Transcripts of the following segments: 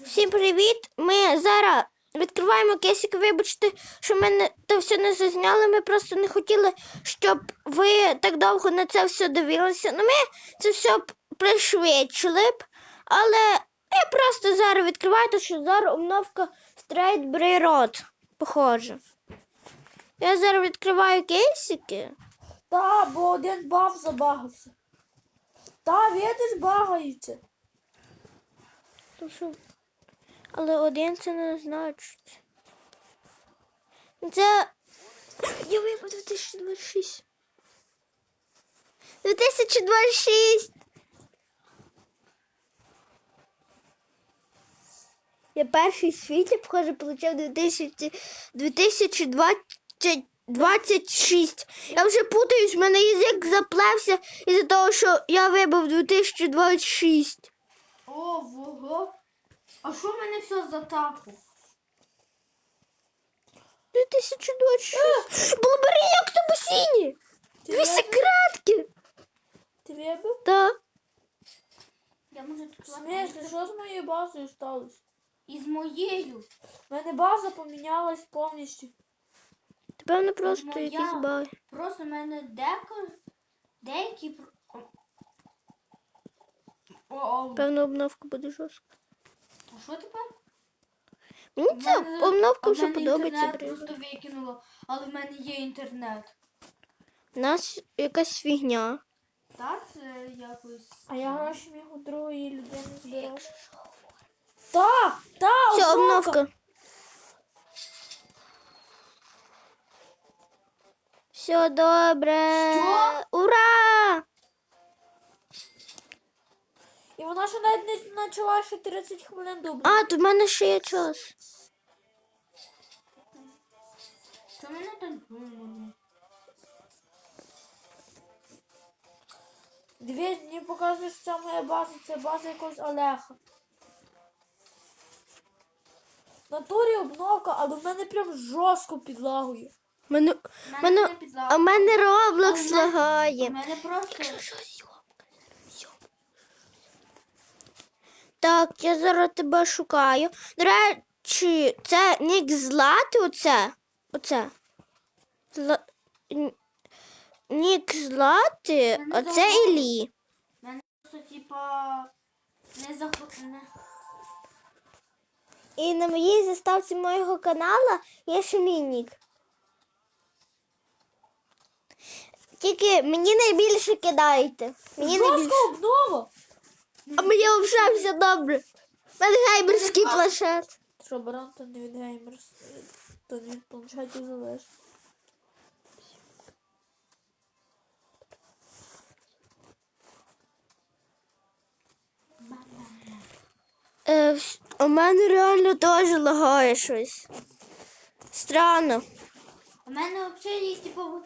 Всім привіт! Ми зараз відкриваємо кейсик. Вибачте, що ми не, то все не зазняли. Ми просто не хотіли, щоб ви так довго на це все дивилися. Ну, ми це все б пришвидшили б. Але я просто зараз відкриваю, тому що зараз обновка Straight Brayrod, похоже. Я зараз відкриваю кейсики. Та, бо один баф забагався. Та, видиш, багається. То що? Але один це не значить. Це. Я випав 2026. 2026. Я перший в світі, похоже, отримав 2000, 2026. Я вже путаюсь, в мене язик заплевся із-за того, що я вибив 2026. Ого. А що в мене все затаку? 2026. Блубери, як то басіні. Дві секретки. Ти вибив? Так. Я можу тут смислі, що з моєю базою сталося? І з моєю. У мене база помінялась повністю. Певно, просто Моя. якісь баги. Просто в мене деко, деякі. про- О, о, Певно, обновка буде жорстка. А що тепер? Мені ця мене- обновка вже мене подобається. Інтернет просто викинуло, але в мене є інтернет. У нас якась фігня. Так, це якось. А я гроші міг у другої людини збирав. Та, та, Все, обновка. обновка. Все добре. Що? Ура! І вона ще навіть не почала ще 30 хвилин дублю. А, то в мене ще є час. Що мене так? Дві мені показує, що це моя база, це база якогось Олега. В натурі обновка, але в мене прям жорстко підлагує. Мене, мене, а в мене Роблокс лагає. У мене просто. Так, я зараз тебе шукаю. До речі, це нік злати оце. Оце. Зла... Нік злати, Мене оце. Іллі. У мене просто, типа. Не заход... не... І на моїй заставці моєго каналу є ще мій нік. Тільки мені найбільше кидайте. Мені найбільше. Обнова! А мені взагалі все добре. У мене геймерський планшет. Що, баран, то не від геймерс, то не від планшетів залежить. Е, у мене реально теж лагає щось. Странно. У мене взагалі от,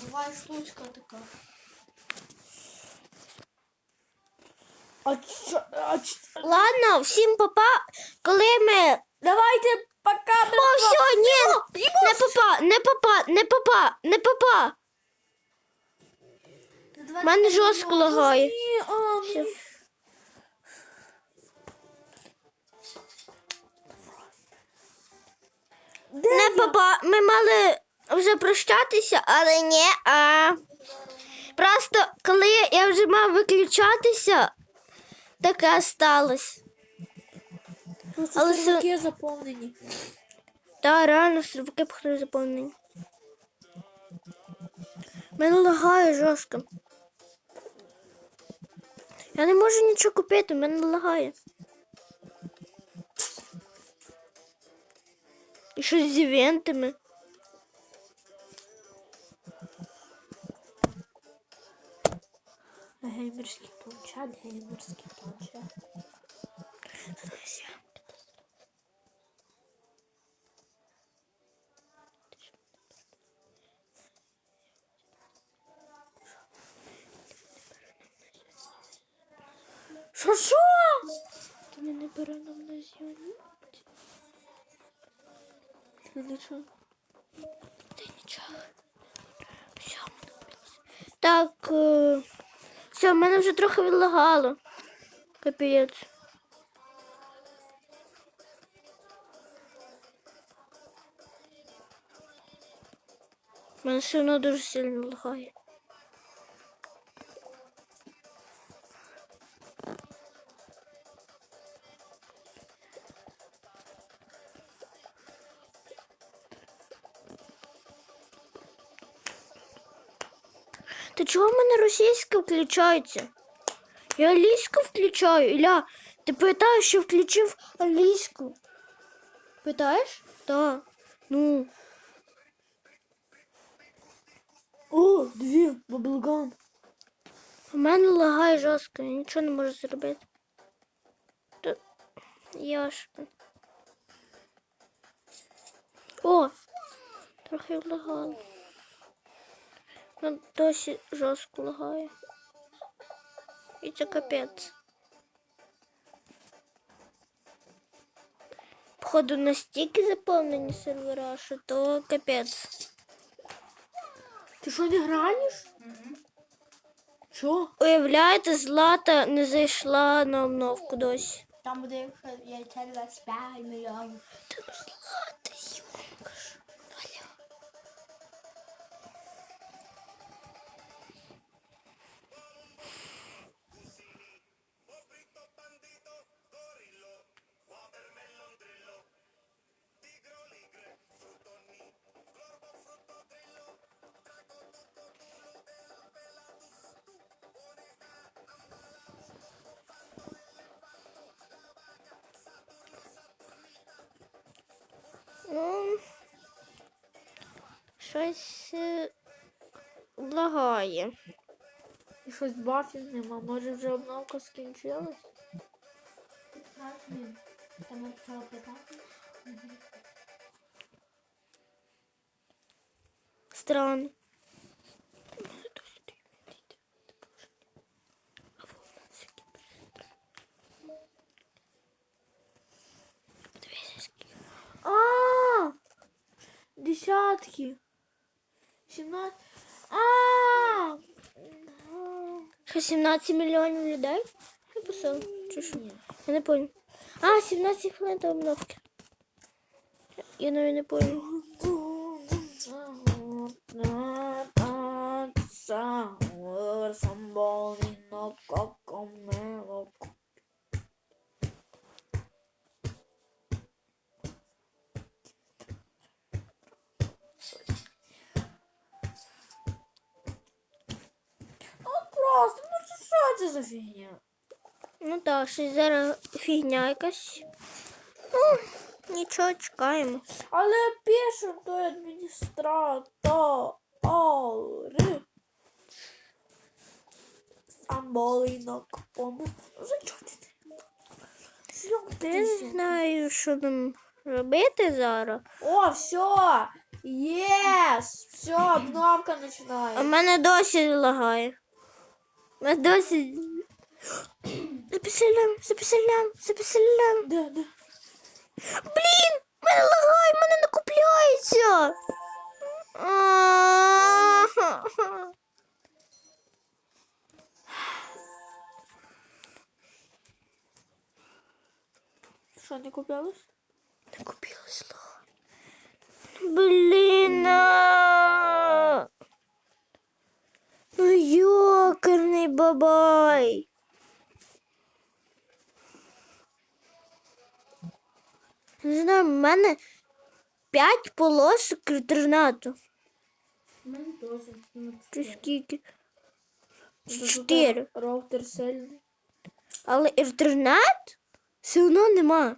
Буває штучка така. Ладно, всім папа. Коли ми. Давайте пока, О, все, ні! Не папа, не папа, не папа, не папа. У мене жорстко лагає. Де Не я? папа, ми мали вже прощатися, але ні. А... Просто коли я вже мав виключатися, таке сталося. Просто але серваки заповнені. Та реально серваки похоже заповнені. Мене лагає жорстко. Я не можу нічого купити, мене лагає. І щось з івентами. Планшет, геймерський планшет. Що що? Ти мене бере нам на зйомку. Ти чув? Та нічого. Все. Так. Все, в мене вже трохи відлагало. Капець. Мене все одно дуже сильно лагає. В включається? Я англійську включаю. Ілля, ти питаєш, що включив англійську? Питаєш? Так. Ну. О, дві, баблгам. У мене лагає жорстко, я нічого не можу зробити. Та... Я. О! Трохи влагало. Ну, досі жорстко лагає. І це капець. Походу настільки заповнені сервера, що то капець. Ти що не граєш? Що? Уявляєте, Злата не зайшла на обновку досі. Там буде, якщо я це 25 мільйонів. Та ну Злата, Юнкаш. Ну, щось е, лагає. І щось бафів нема, може вже обновка скінчилась? 15 мільйонів. Там написало 15. Странно. Десятки. Сімнадцять. А! Що 17 мільйонів людей? Написав. Чи що? Я не понял. А, 17 хвилин до обновки. Я навіть не понял. Це за фігня? Ну так, щось зараз фігня якась. Ну, нічого, чекаємо. Але пише той адміністратор. Самболіно кокомело. За ти? Не знаю, що нам робити зараз. О, все! Єс! Все, обновка починає. мене досі лагає. У мене досі. Записалям, записалям, записалям. Де, де? Блін, мене лагає, мене накопляється. А. Що, не купилось? Накопилось лагає. Блін. Ну йокерний бабай. Не знаю, в мене п'ять полосок інтернету. У мене теж. Чи скільки? Чотири. Роутер сильний. Але інтернет все одно нема.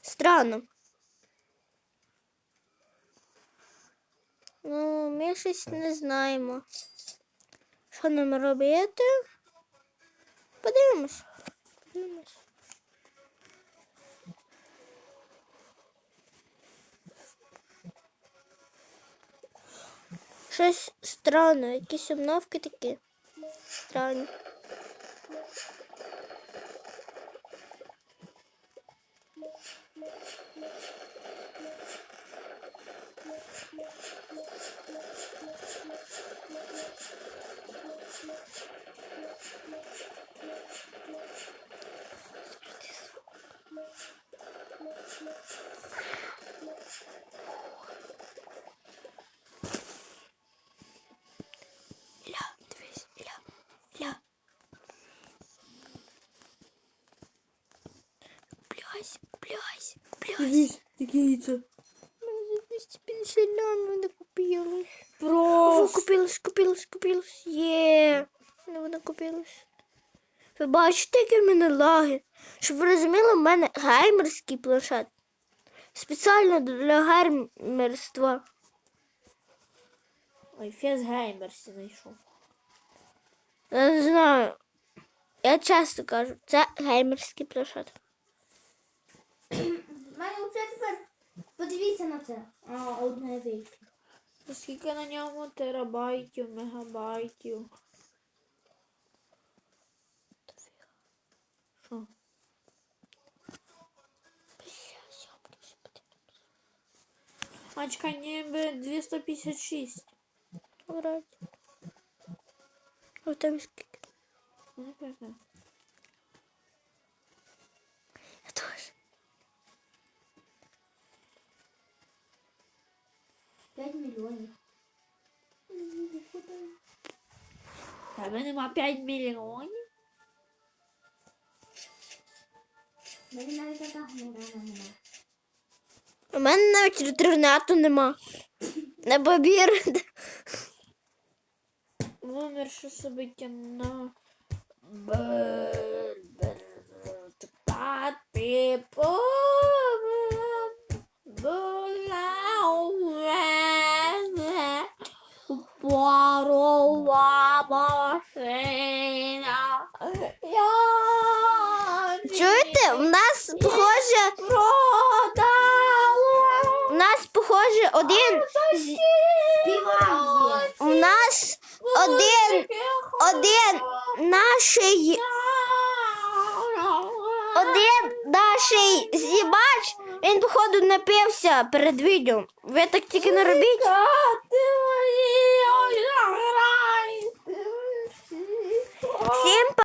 Странно. Ну, ми щось не знаємо. Що нам робити? Подивимось. Подивимось. Щось странно, якісь обновки такі. Странні. Дивись, яке яйце. Мене 250 лям мене купилось. Просто. купилось, купилось, купилось. Є. Ну, вона купилась. Ви бачите, які в мене лаги? Щоб ви розуміли, в мене геймерський планшет. Спеціально для геймерства. Ой, фес геймерсі знайшов. Я не знаю. Я часто кажу, це геймерський планшет. Мене вже тепер подивіться на це. А, одне вийшло. Скільки на ньому терабайтів, мегабайтів. Що? А чекай, ніби 256. Вроді. У тебе скільки? Не пам'ятаю. Я теж. 5 мільйонів. Тебе нема 5 мільйонів? У мене навіть така генерала нема. У мене навіть інтернету нема. Не повірите. Вимерши собиття на Пати Парова машина. Я Чуєте, в нас похоже, продала. у нас похоже один. з- Співає. У нас один, один наший, один наший зібач, він походу напився перед відео. Ви так тільки не робіть. Всім па-